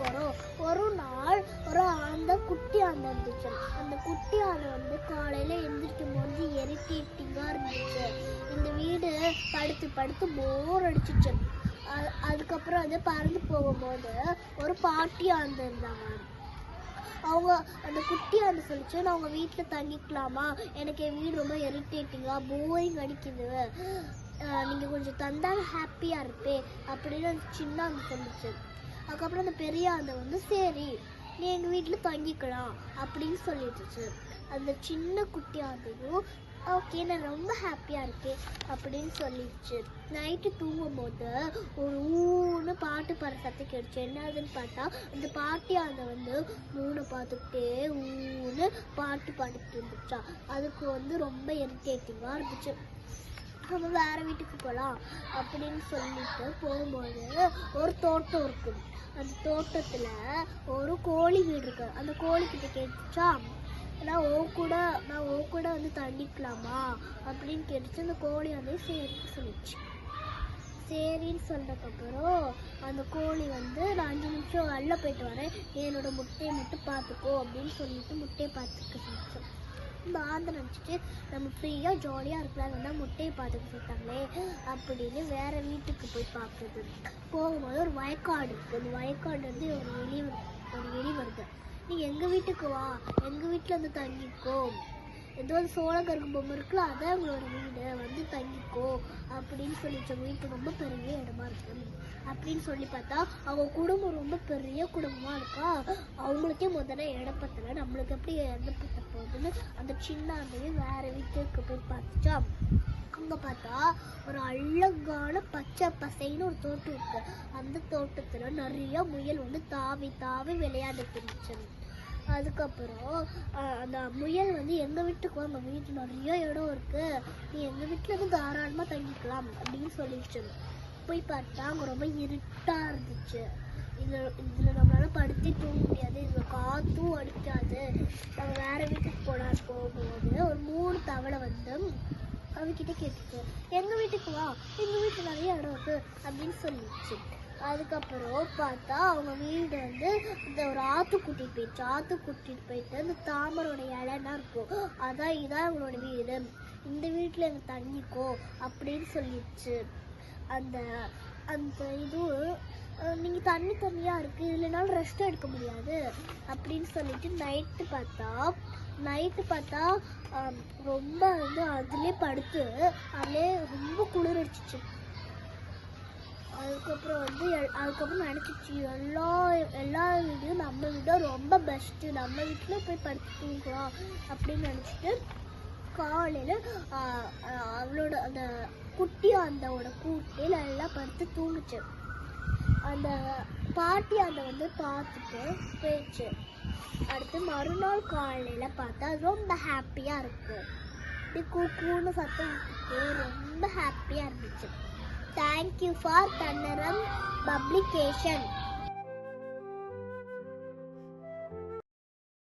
போகிறோம் ஒரு நாள் ஒரு அந்த குட்டி ஆந்தை இருந்துச்சு அந்த குட்டி ஆந்தை வந்து காலையில் எந்திரிக்கும் போது எரிட்டேட்டிங்காக இருந்துச்சு. இந்த வீடு படுத்து படுத்து போர் அடிச்சிச்சு. அதுக்கப்புறம் வந்து பறந்து போகும்போது ஒரு பாட்டி ஆண்டு இருந்தாங்க அவங்க அந்த குட்டி அந்த சொல்லிச்சு நான் அவங்க வீட்டில் தங்கிக்கலாமா? எனக்கு என் வீடு ரொம்ப இரிட்டேட்டிங்காக போரிங் அடிக்குது. நீங்கள் கொஞ்சம் தந்தால் ஹாப்பியாக இருப்பேன் அப்படின்னு அந்த சின்ன அந்த சொல்லிச்சு. அதுக்கப்புறம் அந்த பெரிய அந்த வந்து சரி நீ எங்கள் வீட்டில் தங்கிக்கலாம் அப்படின்னு சொல்லிடுச்சு அந்த சின்ன குட்டி ஆந்தையும் ஓகே நான் ரொம்ப ஹாப்பியாக இருக்கேன் அப்படின்னு சொல்லிடுச்சு நைட்டு தூங்கும்போது ஒரு ஊன்னு பாட்டு பாடுற சத்தம் கேட்டுச்சு. என்னதுன்னு பார்த்தா அந்த பாட்டி அதை வந்து மூணு பார்த்துக்கிட்டே ஊன்னு பாட்டு பாடிட்டு இருந்துச்சா. அதுக்கு வந்து ரொம்ப இரிட்டேட்டிங்காக இருந்துச்சு. நம்ம வேறு வீட்டுக்கு போகலாம் அப்படின்னு சொல்லிட்டு போகும்போது ஒரு தோட்டம் இருக்குது அந்த தோட்டத்தில் ஒரு கோழி வீடு இருக்குது அந்த கோழிக்கிட்ட கேட்டுச்சா நான் ஓ கூட நான் ஓ கூட வந்து தண்டிக்கலாமா அப்படின்னு கேட்டுச்சு. அந்த கோழி வந்து சரி சொல்லிச்சு. சரின்னு சொன்னதுக்கப்புறம் அந்த கோழி வந்து நான் அஞ்சு நிமிஷம் வெளில போயிட்டு வரேன். என்னோட முட்டையை மட்டும் பார்த்துக்கோ அப்படின்னு சொல்லிட்டு முட்டையை பார்த்துக்க சொல்லிச்சு. இந்த நினச்சிட்டு நம்ம ஃப்ரீயாக ஜாலியாக இருக்கலாம். முட்டையை பார்த்துட்டு சொல்லிட்டாங்களே அப்படின்னு வேறு வீட்டுக்கு போய் பார்க்குறது. போகும்போது ஒரு வயக்காடு இருக்குது அந்த வயக்காடு வந்து ஒரு வெளி ஒரு வெளி வருது. நீ எங்கள் வீட்டுக்கு வா. எங்கள் வீட்டில் வந்து தங்கிக்கோ. ஏதோ ஒரு சோளக்கருக்கு பொம்மை இருக்குல்ல அதான் உங்களோட வீடு. வந்து தங்கிக்கோ அப்படின்னு சொல்லி அவங்க இப்போ ரொம்ப பெரிய இடமா இருக்கு. அப்படின்னு சொல்லி பார்த்தா அவங்க குடும்பம் ரொம்ப பெரிய குடும்பமாக இருக்கா? அவங்களுக்கே முதல்ல இடம் பத்தல. நம்மளுக்கு எப்படி இடம் பத்த போகுதுன்னு அந்த சின்ன அண்ணையும் வேற வீட்டுக்கு போய் பார்த்துச்சா அங்கே பார்த்தா ஒரு அழகான பச்சை பசைன்னு ஒரு தோட்டம் இருக்கு. அந்த தோட்டத்தில் நிறைய முயல் வந்து தாவி தாவி விளையாண்டுட்டு இருந்துச்சு. அதுக்கப்புறம் அந்த முயல் வந்து எங்கள் வீட்டுக்கு வாங்க வீட்டில் நிறைய இடம் இருக்குது நீ எங்கள் வீட்டில் இருந்து தாராளமாக தங்கிக்கலாம் அப்படின்னு சொல்லிடுச்சு போய் பார்த்தா அங்கே ரொம்ப இருட்டாக இருந்துச்சு. இதில் இதில் நம்மளால் படுத்தே தூங்க முடியாது. இதில் காற்றும் அடிக்காது. நம்ம வேறு வீட்டுக்கு போனால் போகும்போது ஒரு மூணு தவளை வந்து அவகிட்ட கேட்டுச்சு. எங்கள் வீட்டுக்கு வா. எங்கள் வீட்டில் நிறைய இடம் இருக்குது அப்படின்னு சொல்லிடுச்சு அதுக்கப்புறம் பார்த்தா அவங்க வீடு வந்து இந்த ஒரு ஆற்று கூட்டிட்டு போயிடுச்சு. ஆற்று கூட்டிட்டு போயிட்டு அந்த தாமரோட இலைன்னா இருக்கும். அதான் இதான் அவங்களோட வீடு. இந்த வீட்டில் எங்கள் தங்கிக்கோ அப்படின்னு சொல்லிடுச்சு. அந்த அந்த இது நீங்கள் தண்ணி தண்ணியாக இருக்குது இல்லைனாலும் ரெஸ்ட் எடுக்க முடியாது அப்படின்னு சொல்லிட்டு நைட்டு பார்த்தா நைட்டு பார்த்தா ரொம்ப வந்து அதுலேயே படுத்து அதிலே ரொம்ப குளிர் அடிச்சிச்சு. அதுக்கப்புறம் வந்து எல்- அதுக்கப்புறம் நினச்சிச்சு எல்லா எல்லா வீடும் நம்ம வீட ரொம்ப பெஸ்ட்டு நம்ம வீட்டில் போய் படுத்து தூங்கலாம் அப்படின்னு நினச்சிட்டு காலையில் அவளோட அந்த குட்டி அந்தோட கூட்டில் எல்லாம் படுத்து தூங்குச்சு. அந்த பாட்டி அதை வந்து பார்த்துட்டு போயிடுச்சு. அடுத்து மறுநாள் காலையில் பார்த்தா ரொம்ப ஹாப்பியாக இருக்கும் இப்படி கூக்கூன்னு சத்தம் ரொம்ப ஹாப்பியாக இருந்துச்சு. Thank you for Tannaram publication.